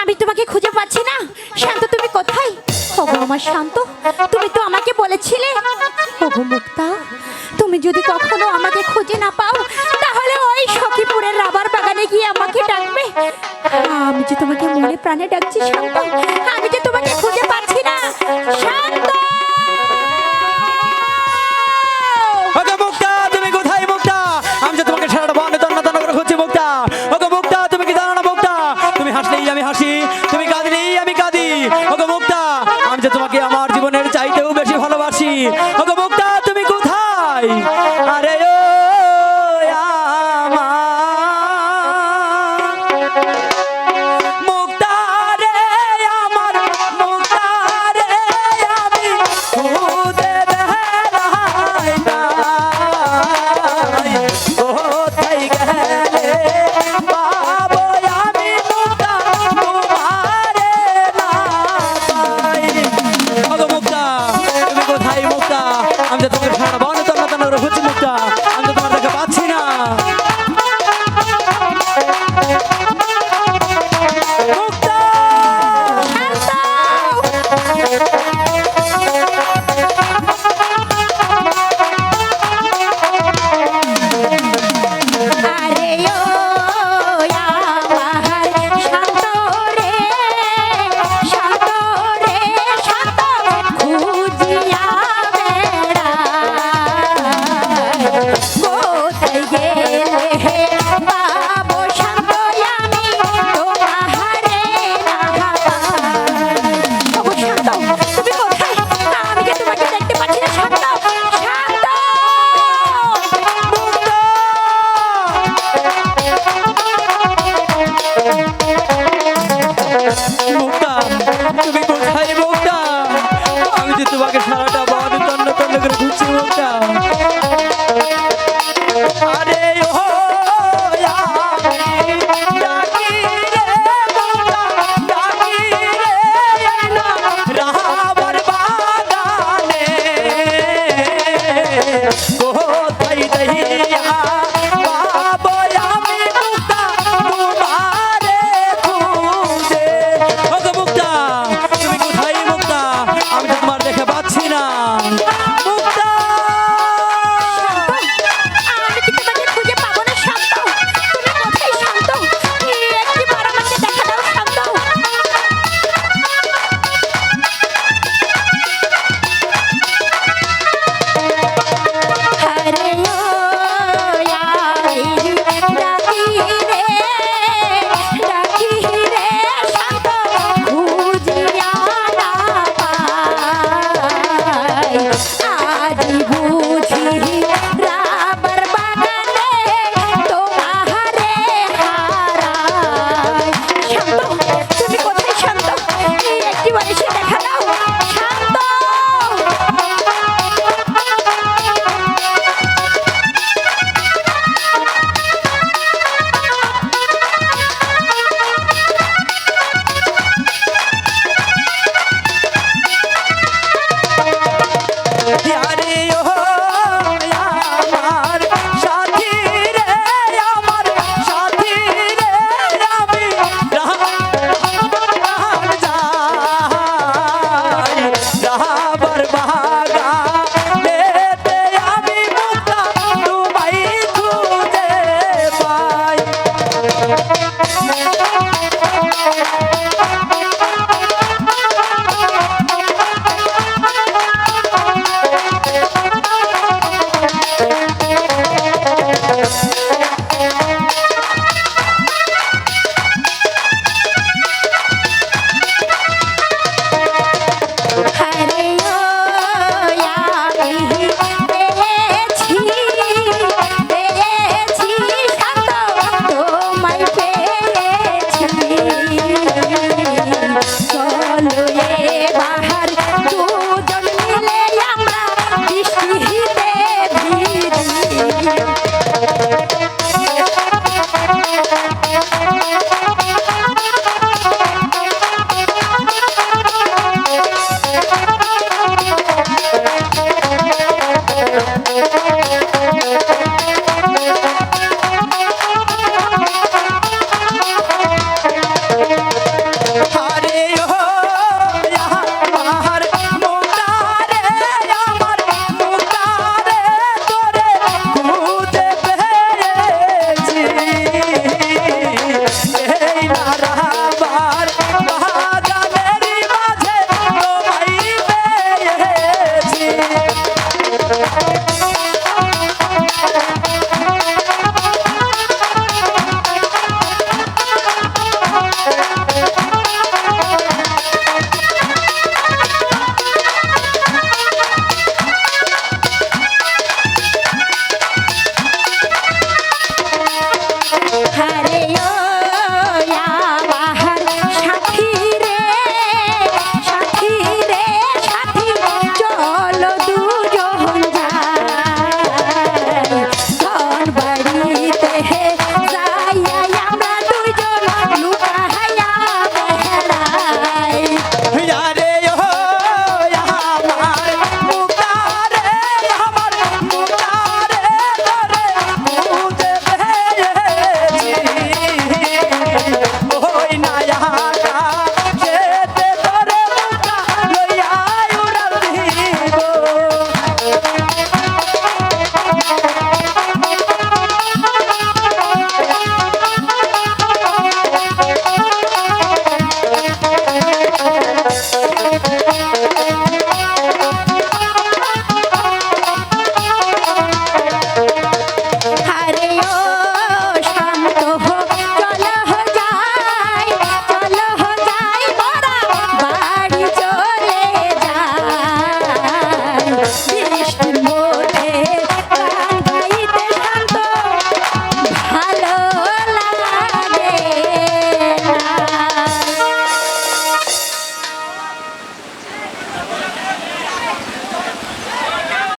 আমি তোমাকে খুঁজে পাচ্ছি না। শান্ত, তুমি কোথায়? আমার শান্ত, তুমি তো আমাকে বলেছিলে। তুমি যদি কখনো আমাকে খুঁজে না পাও, তাহলে ওই সখীপুরের রাবার বাগানে গিয়ে আমাকে ডাকবে। আমি যে তোমাকে মনে প্রাণে ডাকছি, শান্ত, আমি যে তোমাকে খুঁজে পাচ্ছি না। শান্ত!